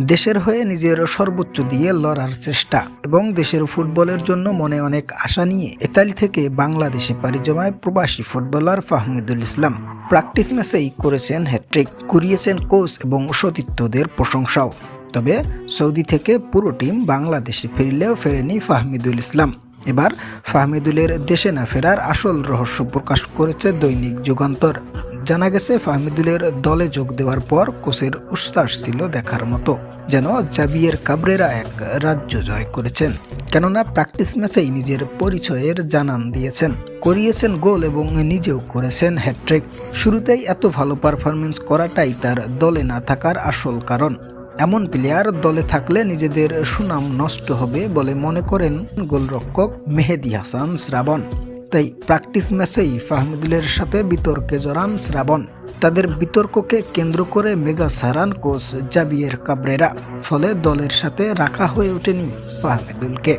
দেশের হয়ে নিজের সর্বোচ্চ দিয়ে লড়ার চেষ্টা এবং দেশের ফুটবলের জন্য মনে অনেক আশা নিয়ে ইতালি থেকে বাংলাদেশে পাড়ি জমায় প্রবাসী ফুটবলার ফাহমিদুল ইসলাম। প্র্যাকটিস ম্যাচেই করেছেন হ্যাট্রিক কুড়িয়েছেন কোচ এবং সতীর্থদের প্রশংসাও। তবে সৌদি থেকে পুরো টিম বাংলাদেশে ফিরলেও ফেরেনি ফাহমিদুল ইসলাম। এবার ফাহমিদুলের দেশে না ফেরার আসল রহস্য প্রকাশ করেছে দৈনিক যুগান্তর। জানা গেছে, ফাহমিদুলের দলে যোগ দেওয়ার পর কোচের উচ্ছ্বাস ছিল দেখার মতো, যেন জাবিয়ের কাবরেরা এক রাজ্য জয় করেছেন। কেননা প্র্যাকটিস ম্যাচেই নিজের পরিচয়ের জানান দিয়েছেন। করিয়েছেন গোল এবং নিজেও করেছেন হ্যাট্রিক শুরুতেই এত ভালো পারফরমেন্স করাটাই তার দলে না থাকার আসল কারণ। এমন প্লেয়ার দলে থাকলে নিজেদের সুনাম নষ্ট হবে বলে মনে করেন গোলরক্ষক মেহেদি হাসান শ্রাবণ। তাই প্র্যাকটিস ম্যাচেই ফাহমিদুলের সাথে বিতর্কে জড়ান শ্রাবণ। তাদের বিতর্ককে কেন্দ্র করে মেজা সারান কোচ জাবিয়ের কাবরেরা, ফলে দলের সাথে রাখা হয়ে ওঠেনি ফাহমিদুলকে।